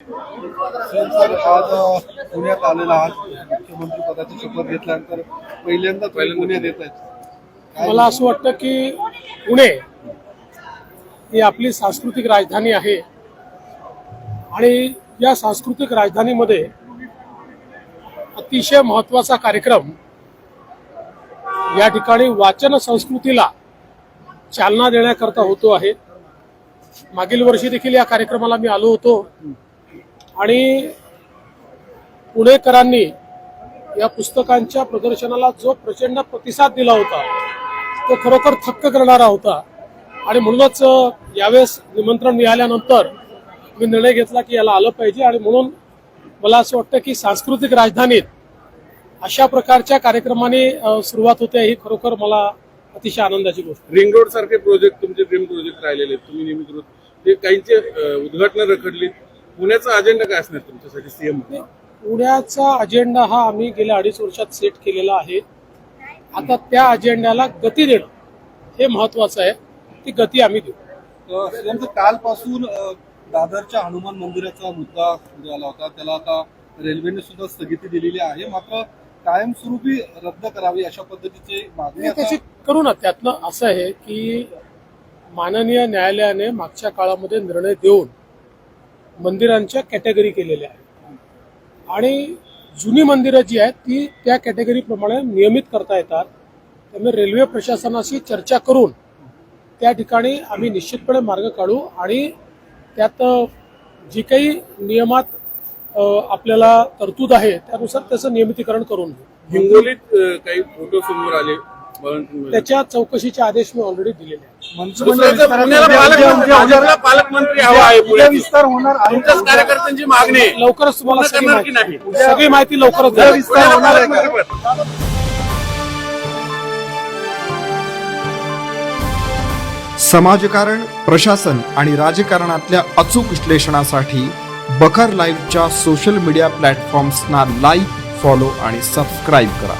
Sir आज पुण्यात आलेला आज मुख्यमंत्री पदाची शपथ घेतल्यानंतर पहिल्यांदा पुण्यात येत आहेत. मला असं वाटतं की पुणे ही आपली सांस्कृतिक राजधानी आहे. आणि या सांस्कृतिक राजधानीमध्ये अतिशय महत्त्वाचा कार्यक्रम या ठिकाणी वाचन संस्कृतीला चालना देण्याकरता होतो आहे. मागील वर्षी देखील या कार्यक्रमाला मी आलो होतो. आणि पुणेकरांनी या पुस्तकांच्या प्रदर्शनाला जो प्रचंड प्रतिसाद दिला होता तो खरोखर थक्क करणारा होता. आणि म्हणूनच यावेळेस निमंत्रण मिळाल्यानंतर मी निर्णय घेतला की याला आलं पाहिजे. आणि म्हणून मला असं वाटतं की सांस्कृतिक राजधानीत अशा प्रकारच्या कार्यक्रमाने सुरुवात होते ही खरोखर मला अतिशय आनंदाची गोष्ट रिंग रोड सारखे प्रोजेक्ट तुमचे ड्रीम प्रोजेक्ट राहिलेले आहेत. तुम्ही नियमित करू ते काहींचे उद्घाटन रखडलीत. पुण्याचा अजेंडा काय असणार तुमच्यासाठी सीएम पुण्याचा अजेंडा हा आम्ही गेल्या अडीच वर्षात सेट केलेला आहे. आता त्या अजेंड्याला गती देणं हे महत्वाचं आहे. ती गती आम्ही देऊ. कालपासून दादरच्या हनुमान मंदिराचा मुद्दा पुढे आला होता. त्याला आता रेल्वेने सुद्धा स्थगिती दिलेली आहे. मात्र कायमस्वरूपी रद्द करावी अशा पद्धतीची मागणी त्याची करू ना. त्यातनं असं आहे की माननीय न्यायालयाने मागच्या काळामध्ये निर्णय देऊन मंदिरांच्या कॅटेगरी केलेल्या आहेत. आणि जुनी मंदिरं जी आहेत ती त्या कॅटेगरीप्रमाणे नियमित करता येतात. त्यामुळे रेल्वे प्रशासनाशी चर्चा करून त्या ठिकाणी आम्ही निश्चितपणे मार्ग काढू आणि त्यात जी काही नियमात आपल्याला तरतूद आहे त्यानुसार त्याचं नियमितीकरण करून घेऊ. हिंगोलीत काही फोटो समोर आले. त्याच्या चौकशीचे आदेश मी ऑलरेडी दिलेले आहेत उद्या- उद्या- पालकमंत्री हवा आहे. विस्तार होणार तुमच्याच कार्यकर्त्यांची मागणी आहे. लवकरच तुम्हाला सगळी माहिती लवकरच. विस्तार होणार. समाजकारण प्रशासन आणि राजकारणातल्या अचूक विश्लेषणासाठी बखर लाईव्हच्या सोशल मीडिया प्लॅटफॉर्म्सना लाईक फॉलो आणि सबस्क्राईब करा